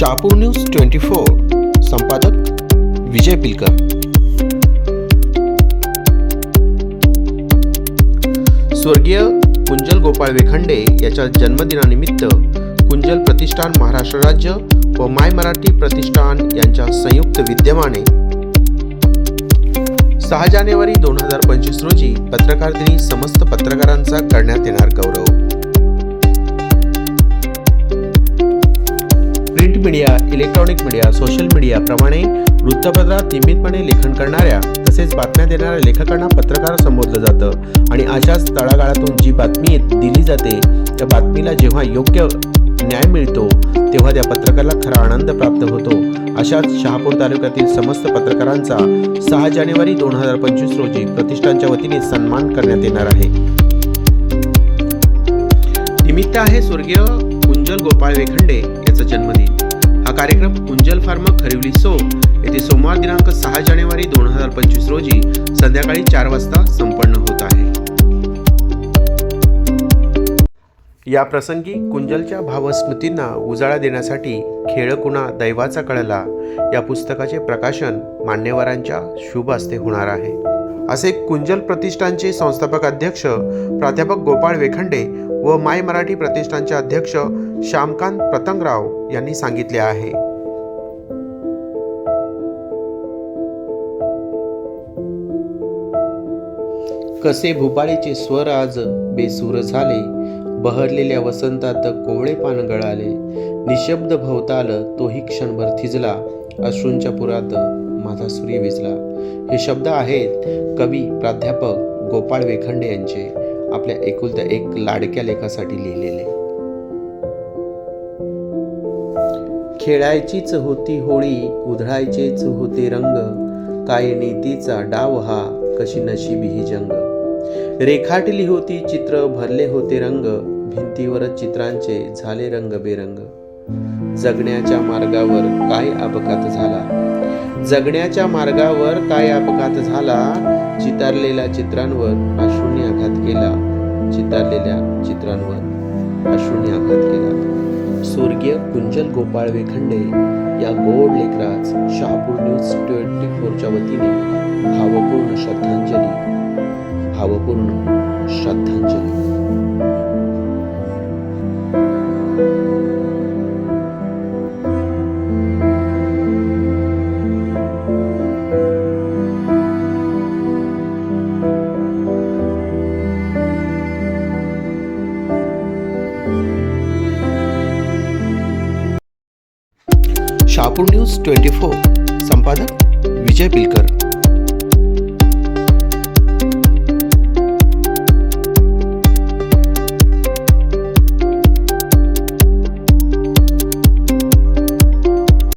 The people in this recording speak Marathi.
Shapur news twenty four. संपादक विजय पिलकर. स्वर्गीय कुंजल गोपाळ वेखंडे याच्या जन्मदिनानिमित्त कुंजल प्रतिष्ठान महाराष्ट्र राज्य व माय मराठी प्रतिष्ठान यांच्या संयुक्त विद्यमाने सहा जानेवारी दोन हजार पंचवीस रोजी पत्रकार दिनी समस्त पत्रकारांचा करण्यात येणार गौरव. Print media electronic media social मीडियाप्रमाणे वृत्तपत्रात नियमितपणे लेखन करणाऱ्या तसेच बातम्या देणाऱ्या लेखकांना पत्रकार संबोधलं जातं. आणि अशाच तळागाळातून जी बातमी दिली जाते त्या बातमीला जेव्हा योग्य न्याय मिळतो तेव्हा त्या पत्रकाराला खरा आनंद प्राप्त होतो. अशाच शहापूर तालुक्यातील समस्त पत्रकारांचा सहा जानेवारी दोन हजार पंचवीस रोजी प्रतिष्ठानच्या वतीने सन्मान करण्यात येणार आहे. निमित्त आहे स्वर्गीय कुंजल गोपाळ वेखंडे याचा जन्मदिन. हा कार्यक्रम कुंजल फार्म खरिवली सो येथे सोमवार दिनांक सहा जानेवारी दोन हजार पंचवीस रोजी संध्याकाळी चार वाजता संपन्न होत आहे. या प्रसंगी कुंजलच्या भावस्मृतींना उजाळा देण्यासाठी खेळकुणा दैवाचा कळला. या पुस्तकाचे प्रकाशन मान्यवरांच्या शुभ हस्ते होणार आहे. असे कुंजल प्रतिष्ठानचे संस्थापक अध्यक्ष प्राध्यापक गोपाळ वेखंडे व माय मराठी प्रतिष्ठानचे अध्यक्ष श्यामकांत प्रतंगराव यांनी सांगितले आहे. कसे भूपाळीचे स्वर आज बेसूर झाले बहरलेल्या वसंतात कोवळे पान गळाले निशब्द भवताल तोही क्षणभर थिजला अश्रूंच्या पुरात माझा सूर्य विजला. हे शब्द आहेत कवी प्राध्यापक गोपाळ वेखंडे यांचे. आपल्या एकुलत्या एक लाडक्या लेखासाठी लिहिलेले. खेळायचीच होती होळी उधळायचेच होते रंग काय नीतीचा डाव हा कशी नशिबी ही जंग. रेखाटली होती चित्र भरले होते रंग भिंतीवर चित्रांचे झाले रंग बेरंग जगण्याच्या मार्गावर काय अपघात झाला? जगण्याच्या मार्गावर काय अपघात झाला? चितारलेल्या चित्रांवर अश्रूंनी आघात केला. चितारलेल्या चित्रांवर अश्रूंनी आघात केला. स्वर्गीय कुंजल गोपाळ वेखंडे या गोड लेकराज शहापूर न्यूज ट्वेंटी फोरच्या वतीने भावपूर्ण श्रद्धांजली भावपूर्ण श्रद्धांजली. Nagpur news twenty four. संपादक विजय बिलकर